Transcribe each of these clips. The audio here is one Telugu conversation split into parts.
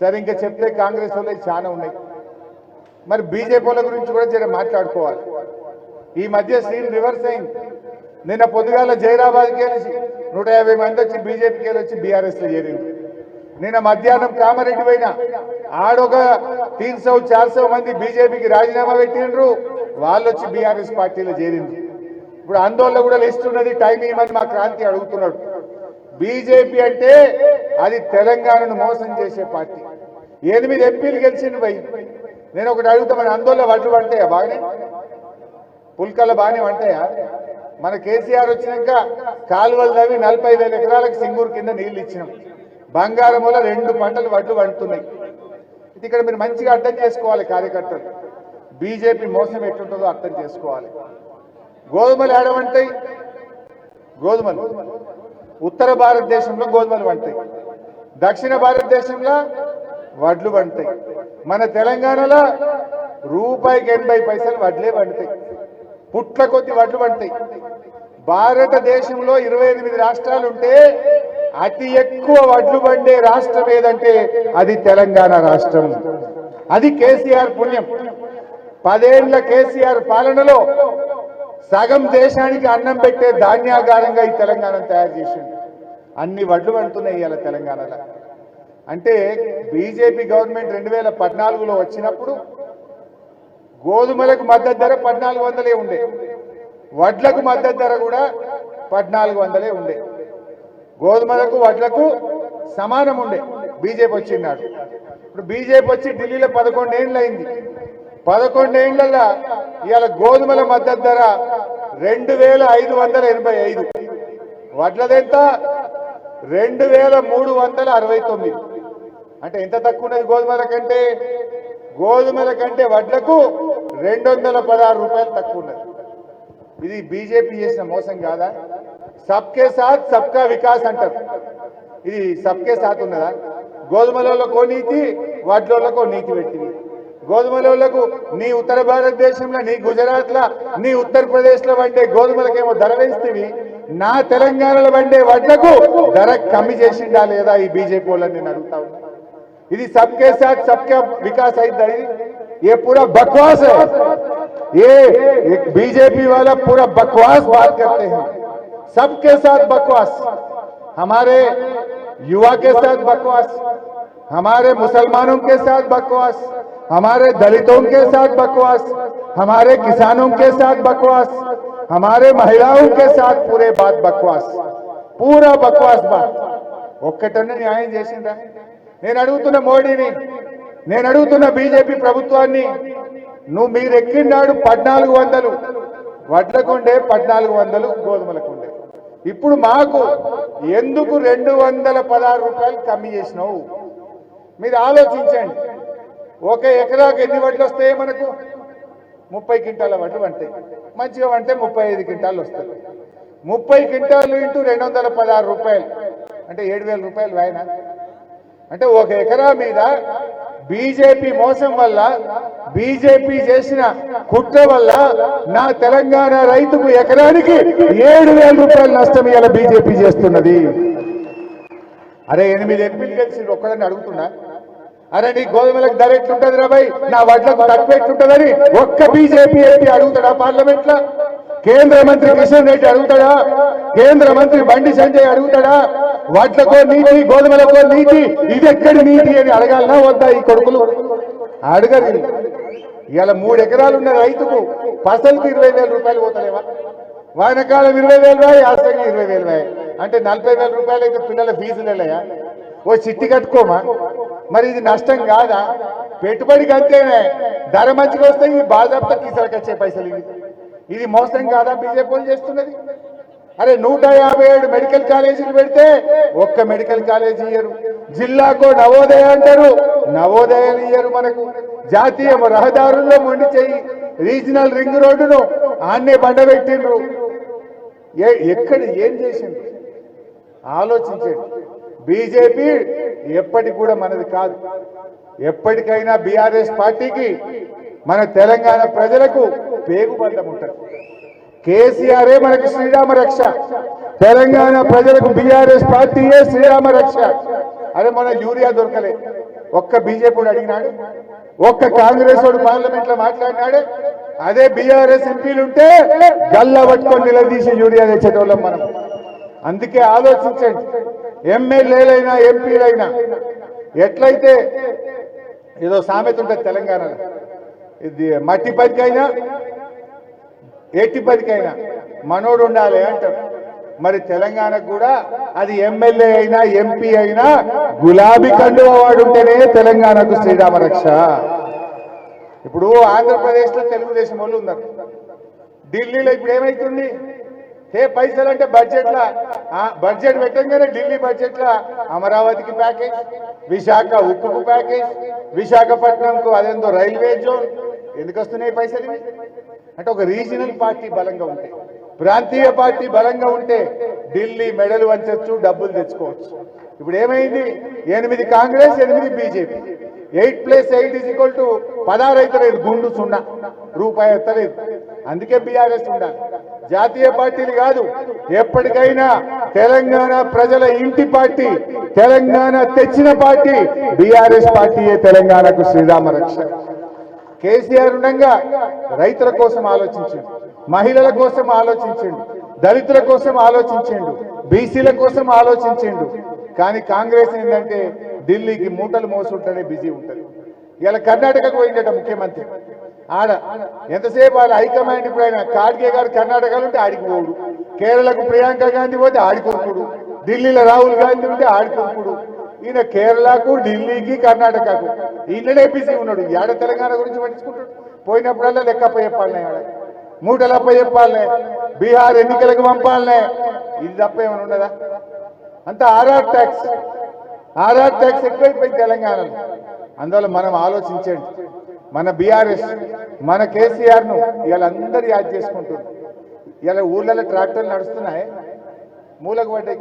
సరే ఇంకా చెప్తే కాంగ్రెస్ వాళ్ళు చాలా ఉన్నాయి. మరి బీజేపీ వాళ్ళ గురించి కూడా జర మాట్లాడుకోవాలి. ఈ మధ్య సీన్ రివర్స్ అయింది. నిన్న పొద్దుగాల జైరాబాద్కి వెళ్ళి నూట యాభై మంది వచ్చి బీజేపీకి వెళ్ళి వచ్చి బీఆర్ఎస్లో చేరింది నిన్న మధ్యాహ్నం కామారెడ్డి పైన ఆడొక తీన్ సౌ చార్ సౌ మంది బీజేపీకి రాజీనామా పెట్టిండ్రు. వాళ్ళు వచ్చి బీఆర్ఎస్ పార్టీలో చేరింది ఇప్పుడు ఆందోళన కూడా లిస్ట్ ఉన్నది టైం ఇవ్వమని మా క్రాంతి అడుగుతున్నాడు. బీజేపీ అంటే అది తెలంగాణను మోసం చేసే పార్టీ. ఎనిమిది ఎంపీలు గెలిచిండు పోయి. నేను ఒకటి అడుగుతా మన వడ్లు పడతాయా? బాగానే? పుల్కల బాగానే వంటాయా మన కేసీఆర్ వచ్చినాక కాలువలు తవ్వి నలభై వేల ఎకరాలకు సింగూరు కింద నీళ్ళు ఇచ్చినాం. బంగారం వల్ల రెండు పంటలు వడ్లు పండుతున్నాయి. ఇక్కడ మీరు మంచిగా అర్థం చేసుకోవాలి కార్యకర్తలు. బీజేపీ మోసం ఎట్లుంటుందో అర్థం చేసుకోవాలి. గోధుమలు ఏడవంటాయి గోధుమలు. ఉత్తర భారతదేశంలో గోధుమలు వంటాయి దక్షిణ భారతదేశంలో వడ్లు పండుతాయి. మన తెలంగాణలో రూపాయికి ఎనభై పైసలు వడ్లే పండుతాయి. పుట్ల కొద్ది వడ్లు పండుతాయి. భారతదేశంలో ఇరవై ఎనిమిది రాష్ట్రాలు ఉంటే అతి ఎక్కువ వడ్లు పండే రాష్ట్రం ఏదంటే అది తెలంగాణ రాష్ట్రం. అది కేసీఆర్ పుణ్యం. పదేళ్ళ కేసీఆర్ పాలనలో సగం దేశానికి అన్నం పెట్టే ధాన్యాగారంగా ఈ తెలంగాణ తయారు చేసింది అన్ని వడ్లు పండుతున్నాయి ఇవాళ తెలంగాణలో. అంటే బీజేపీ గవర్నమెంట్ రెండు వేల పద్నాలుగులో వచ్చినప్పుడు గోధుమలకు మద్దతు ధర పద్నాలుగు వందలే ఉండే. వడ్లకు మద్దతు ధర కూడా పద్నాలుగు వందలే ఉండే. గోధుమలకు వడ్లకు సమానం ఉండే. బీజేపీ వచ్చినాడు ఇప్పుడు బీజేపీ వచ్చి ఢిల్లీలో పదకొండేళ్ళు అయింది పదకొండేళ్ళలో ఇవాళ గోధుమల మద్దతు ధర రెండు వేల ఐదు వందల ఎనభై ఐదు. వడ్లదెంత? రెండు వేల మూడు వందల అరవై తొమ్మిది. అంటే ఎంత తక్కువ ఉన్నది గోధుమల కంటే? గోధుమల కంటే వడ్లకు రెండు వందల పదహారు రూపాయలు తక్కువ ఉన్నది ఇది బీజేపీ చేసిన మోసం కాదా? సబ్కే సాత్ సబ్కా వికాస్ అంటారు. ఇది సబ్కే సాత్ ఉన్నదా? గోధుమలకో నీతి వడ్లకో నీతి పెట్టింది. గోధుమలకు నీ ఉత్తర భారతదేశంలో నీ గుజరాత్ లా నీ ఉత్తరప్రదేశ్లో గోధుమలకేమో ధర వేస్తేవి నా తెలంగాణలో వండే వడ్లకు ధర కమ్మి చేసిండా లేదా ఈ బీజేపీ వాళ్ళని నేను అడుగుతా ఉన్నా ఇది सबके साथ सबका विकास है ये पूरा बकवास है ये एक बीजेपी वाला पूरा बकवास बात करते हैं सबके साथ बकवास हमारे युवा के साथ बकवास हमारे मुसलमानों के साथ बकवास हमारे दलितों के साथ बकवास हमारे किसानों के साथ बकवास हमारे महिलाओं के साथ पूरे बात बकवास पूरा बकवास बात ఒక్కటన్నా న్యాయం చేసిందా నేను అడుగుతున్న మోడీని నేను అడుగుతున్న బీజేపీ ప్రభుత్వాన్ని నువ్వు మీరు ఎక్కినాడు పద్నాలుగు వందలు వడ్లకుండే పద్నాలుగు వందలు గోధుమలకుండే ఇప్పుడు మాకు ఎందుకు రెండు వందల పదహారు రూపాయలు కమ్మి చేసినావు మీరు ఆలోచించండి ఒక ఎకరాకు ఎన్ని వడ్లు వస్తాయి మనకు ముప్పై క్వింటాల వడ్లు పంటాయి మంచిగా పంటే ముప్పై ఐదు క్వింటాలు వస్తాయి ముప్పై క్వింటాలు ఇంటూ రెండు వందల పదహారు రూపాయలు. అంటే ఏడు వేల రూపాయలు వాయన? అంటే ఒక ఎకరా మీద బీజేపీ మోసం వల్ల బీజేపీ చేసిన కుట్ర వల్ల నా తెలంగాణ రైతుకు ఎకరానికి ఏడు వేల రూపాయలు నష్టం ఇవాళ బీజేపీ చేస్తున్నది. అరే ఎనిమిది ఎంపీలు కలిసి ఒక్కడని అడుగుతున్నా. అరే నీ గోధుమలకు ధర ఎట్లుంటది రాబాయ్ నా వడ్లకు తక్కువ ఎట్లుంటదని ఒక్క బీజేపీ ఎంపీ అడుగుతాడా పార్లమెంట్లో కేంద్ర మంత్రి కిషన్ రెడ్డి అడుగుతాడా? కేంద్ర మంత్రి బండి సంజయ్ అడుగుతాడా? వడ్లకో నీతి గోధుమలకో నీతి ఇది ఎక్కడి నీతి అని అడగాలనా వద్దా ఈ కొడుకులు? అడగరు ఇలా మూడు ఎకరాలు ఉన్న రైతుకు ఫసల్కి ఇరవై వేల రూపాయలు పోతలేవా? వానకాలం ఇరవై వేలు రాయి యాసంగి ఇరవై వేలు రాయి. అంటే నలభై వేల రూపాయలు అయితే పిల్లల ఫీజులు వెళ్ళాయా? ఓ చిట్టి కట్టుకోమా? మరి ఇది నష్టం కాదా? పెట్టుబడికి అంతేనే ధర మంచిగా వస్తే ఈ బాధాప్త కీసలకు వచ్చే పైసలు ఇవి. ఇది మోసం కాదా బీజేపీ చేస్తున్నది? అరే నూట యాభై ఏడు మెడికల్ కాలేజీలు పెడితే ఒక్క మెడికల్ కాలేజీ ఇయ్యరు. జిల్లాకో నవోదయ అంటారు. నవోదయాలు ఇయ్యరు మనకు. జాతీయ రహదారుల్లో మొండి చెయ్యి రీజనల్ రింగ్ రోడ్డును ఆన్నే బండబెట్టిండ్రు ఏ ఎక్కడ ఏం చేసిండ్రు? ఆలోచించండి. బీజేపీ ఎప్పటికి కూడా మనది కాదు. ఎప్పటికైనా బీఆర్ఎస్ పార్టీకి మన తెలంగాణ ప్రజలకు పేగుబంధం ఉంటుంది. కేసీఆరే మనకు శ్రీరామ రక్ష. తెలంగాణ ప్రజలకు బీఆర్ఎస్ పార్టీయే శ్రీరామ రక్ష. అదే మన యూరియా దొరకలే. ఒక్క బీజేపీ అడిగినాడు. ఒక్క కాంగ్రెస్ వాడు పార్లమెంట్లో మాట్లాడినాడు. అదే బీఆర్ఎస్ ఎంపీలు ఉంటే గల్ల పట్టుకొని నిలదీసి యూరియా తెచ్చేటోళ్ళం మనం. అందుకే ఆలోచించండి. ఎమ్మెల్యేలైనా ఎంపీలైనా ఎట్లయితే ఏదో సామెత ఉంటుంది తెలంగాణలో ఇది మట్టి పదికైనా ఎట్టి పదికైనా మనోడు ఉండాలి అంటారు. మరి తెలంగాణకు కూడా అది ఎమ్మెల్యే అయినా ఎంపీ అయినా గులాబీ కండువ వాడుంటేనే తెలంగాణకు శ్రీరామ రక్ష. ఇప్పుడు ఆంధ్రప్రదేశ్లో తెలుగుదేశం వాళ్ళు ఉన్నారు. ఢిల్లీలో ఇప్పుడు ఏమైతుంది? ఏ పైసలు అంటే బడ్జెట్లా బడ్జెట్ పెట్టంగానే ఢిల్లీ బడ్జెట్లో అమరావతికి ప్యాకేజ్ విశాఖ ఉక్కుకు ప్యాకేజ్ విశాఖపట్నంకు అదేందో రైల్వే జోన్ ఎందుకు వస్తున్నాయి పైసలు అంటే ఒక రీజనల్ పార్టీ బలంగా ఉంటే ప్రాంతీయ పార్టీ బలంగా ఉంటే ఢిల్లీ మెడలు వంచవచ్చు డబ్బులు తెచ్చుకోవచ్చు. ఇప్పుడు ఏమైంది? ఎనిమిది కాంగ్రెస్ ఎనిమిది BJP. Eight plus eight is equal to పదహారు అయితే లేదు గుండు సున్నా. రూపాయి ఎత్తలేదు. అందుకే బీఆర్ఎస్ ఉండాలి. జాతీయ పార్టీలు కాదు ఎప్పటికైనా తెలంగాణ ప్రజల ఇంటి పార్టీ తెలంగాణ తెచ్చిన పార్టీ బీఆర్ఎస్ పార్టీయే తెలంగాణకు శ్రీరామ రక్ష. కేసీఆర్ ఉండగా రైతుల కోసం ఆలోచించండి మహిళల కోసం ఆలోచించండి దళితుల కోసం ఆలోచించండు బీసీల కోసం ఆలోచించండు. కానీ కాంగ్రెస్ ఏంటంటే ఢిల్లీకి మూటలు మోసుంటేనే బిజీ ఉంటుంది. ఇలా కర్ణాటకకు పోయిందట ముఖ్యమంత్రి. ఆడ ఎంతసేపు వాళ్ళ హైకమాండ్ ఇప్పుడు ఆయన గారు కర్ణాటకలో ఉంటే ఆడికి పోడు. కేరళకు ప్రియాంక గాంధీ పోతే ఆడికొరుకుడు ఢిల్లీలో రాహుల్ గాంధీ ఉంటే ఆడికొరుకుడు ఈయన కేరళకు ఢిల్లీకి కర్ణాటకకు. ఈయననే బిజీ ఉన్నాడు. ఏడ తెలంగాణ గురించి పట్టించుకుంటాడు. పోయినప్పుడల్లా లెక్కప్ప చెప్పాలనే ఆడ. మూటలప్ప చెప్పాలనే బీహార్ ఎన్నికలకు పంపాలనే. ఇది తప్ప ఏమైనా ఉండదా అంత ఆర్ఆర్ ట్యాక్స్. ఆర్ఆర్ ట్యాక్స్ ఎక్కువైపోయింది తెలంగాణలో. అందువల్ల మనం ఆలోచించండి మన బీఆర్ఎస్ మన కేసీఆర్ను ఇలా అందరు యాడ్ చేసుకుంటున్నారు. ఇలా ఊర్లలో ట్రాక్టర్లు నడుస్తున్నాయి. మూలకు పడ్డాయి.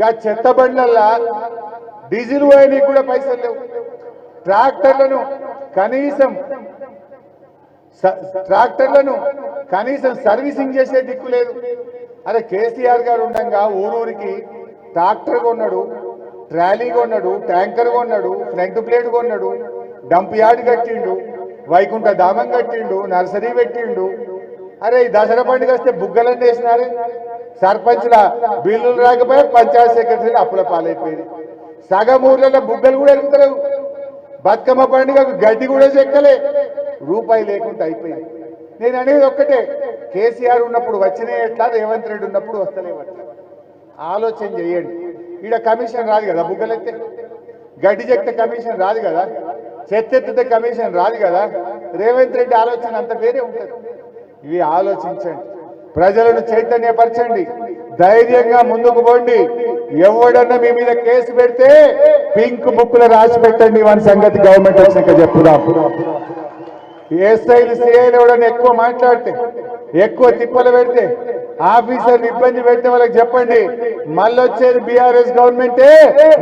గా చెత్త బండ్లల్లా డీజిల్ పోయడానికి కూడా పైసలు లేవు. ట్రాక్టర్లను కనీసం ట్రాక్టర్లను కనీసం సర్వీసింగ్ చేసే దిక్కు లేదు. అరే కేసీఆర్ గారు ఉండగా ఊరూరికి ట్రాక్టర్ కొన్నాడు ట్రాలీ కొన్నాడు ట్యాంకర్ కొన్నాడు ఫ్రంట్ ప్లేట్ కొన్నాడు డంప్ యార్డ్ కట్టిండు వైకుంఠ ధామం కట్టిండు నర్సరీ పెట్టిండు. అరే ఈ దసరా పండుగ వస్తే బుగ్గలన్నీ వేసినారు. సర్పంచ్ల బిల్లులు రాకపోయి పంచాయత్ సెక్రటరీలు అప్పుల పాలైపోయింది సగం ఊర్లలో బుగ్గలు కూడా ఎరుగుతలేవు బతుకమ్మ పండుగకు గడ్డి కూడా చెక్కలే. రూపాయి లేకుండా అయిపోయింది. నేను అనేది ఒక్కటే. కేసీఆర్ ఉన్నప్పుడు వచ్చినే ఎట్లా? రేవంత్ రెడ్డి ఉన్నప్పుడు వస్తలేవట్లా ఆలోచన చేయండి. ఈడ కమిషన్ రాదు కదా బుగ్గలైతే గడ్డి చెక్తే కమిషన్ రాదు కదా? చెత్తెత్తితే కమిషన్ రాదు కదా? రేవంత్ రెడ్డి ఆలోచన అంత వేరే ఉంటుంది. ఇవి ఆలోచించండి. ప్రజలను చైతన్యపరచండి. ధైర్యంగా ముందుకు పోండి. ఎవడన్నా మీ మీద కేసు పెడితే పింక్ బుక్లు రాసి పెట్టండి. వాని సంగతి గవర్నమెంట్ వచ్చినాక చెప్పుదాం. ఎస్ఐలు సిఐలు ఎవడన్నా ఎక్కువ మాట్లాడితే ఎక్కువ తిప్పలు పెడితే ఆఫీసర్లు ఇబ్బంది పెడితే వాళ్ళకి చెప్పండి. మళ్ళీ వచ్చేది బీఆర్ఎస్ గవర్నమెంటే.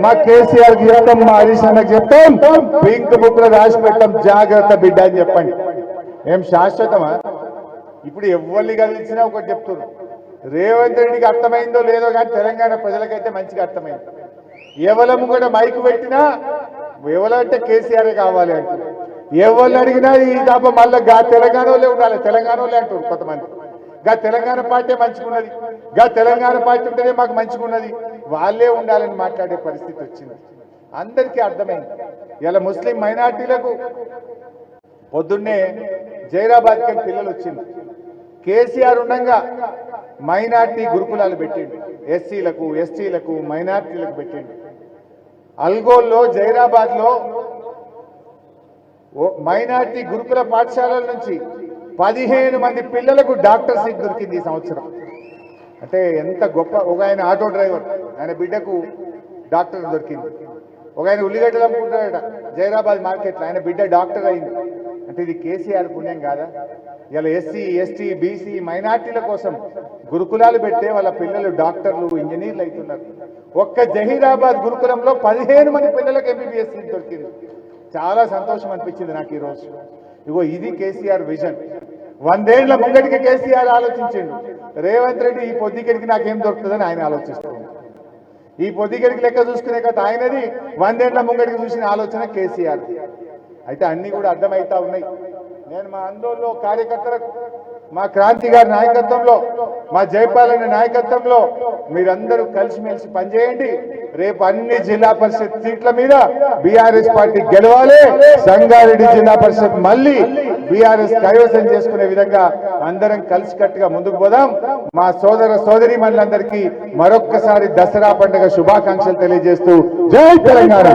మా కేసీఆర్కి చెప్తాం మా హరీష్ అన్నకి చెప్తాం. పింక్ బుక్లో రాసి పెట్టాం జాగ్రత్త బిడ్డ అని చెప్పండి. ఏం శాశ్వతమా? ఇప్పుడు ఎవరిని కలిసినా ఒకటి చెప్తున్నారు రేవంత్ రెడ్డికి అర్థమైందో లేదో కానీ తెలంగాణ ప్రజలకైతే మంచిగా అర్థమైంది. ఎవలము కూడా మైకు పెట్టినా ఎవలంటే కేసీఆర్ కావాలి అంటున్నారు ఎవరిని అడిగినా ఈ తప్ప మళ్ళీ గా తెలంగాణలో ఉండాలి. తెలంగాణలో అంటారు కొంతమంది. గా తెలంగాణ పార్టీ మంచిగున్నది. గా తెలంగాణ పార్టీ ఉంటేనే మాకు మంచిగున్నది. వాళ్ళే ఉండాలని మాట్లాడే పరిస్థితి వచ్చింది. అందరికీ అర్థమైంది. ఇలా ముస్లిం మైనార్టీలకు పొద్దున్నే జైరాబాద్కి పిల్లలు వచ్చింది కేసీఆర్ ఉండగా మైనార్టీ గురుకులాలు పెట్టిండు. ఎస్సీలకు ఎస్టీలకు మైనార్టీలకు పెట్టిండు. అల్గోల్లో జైరాబాద్లో మైనార్టీ గురుకుల పాఠశాలల నుంచి పదిహేను మంది పిల్లలకు డాక్టర్ సీట్ దొరికింది ఈ సంవత్సరం. అంటే ఎంత గొప్ప ఒక ఆయన ఆటో డ్రైవర్ ఆయన బిడ్డకు డాక్టర్ దొరికింది. ఒక ఆయన ఉల్లిగడ్డలు అమ్ముకుంటాడట జైరాబాద్ మార్కెట్లో ఆయన బిడ్డ డాక్టర్ అయింది. అంటే ఇది కేసీఆర్ పుణ్యం కాదా? ఇలా ఎస్సీ ఎస్టీ బీసీ మైనార్టీల కోసం గురుకులాలు పెట్టే వాళ్ళ పిల్లలు డాక్టర్లు ఇంజనీర్లు అవుతున్నారు. ఒక్క జహీరాబాద్ గురుకులంలో పదిహేను మంది పిల్లలకు ఎంబీబీఎస్ దొరికింది. చాలా సంతోషం అనిపించింది నాకు ఈరోజు. ఇగో ఇది కేసీఆర్ విజన్. వందేళ్ళ ముంగటికి కేసీఆర్ ఆలోచించిండు. రేవంత్ రెడ్డి ఈ పొద్దుకెడికి నాకేం దొరుకుతుందని ఆయన ఆలోచిస్తుంది ఈ పొద్దుగడికి లెక్క చూసుకునే కదా ఆయనది వందేళ్ళ ముంగటికి చూసిన ఆలోచన కేసీఆర్ అయితే అన్నీ కూడా అర్థమవుతా ఉన్నాయి. నేను మా ఆందోళనలో కార్యకర్తలకు మా క్రాంతి గారి నాయకత్వంలో మా జయపాలని నాయకత్వంలో మీరందరూ కలిసిమెలిసి పనిచేయండి. రేపు అన్ని జిల్లా పరిషత్ సీట్ల మీద బీఆర్ఎస్ పార్టీ గెలవాలి. సంగారెడ్డి జిల్లా పరిషత్ మళ్ళీ బీఆర్ఎస్ కైవసం చేసుకునే విధంగా అందరం కలిసికట్టుగా ముందుకు పోదాం. మా సోదర సోదరి మనులందరికీ మరొక్కసారి దసరా పండుగ శుభాకాంక్షలు తెలియజేస్తూ జై తెలంగాణ.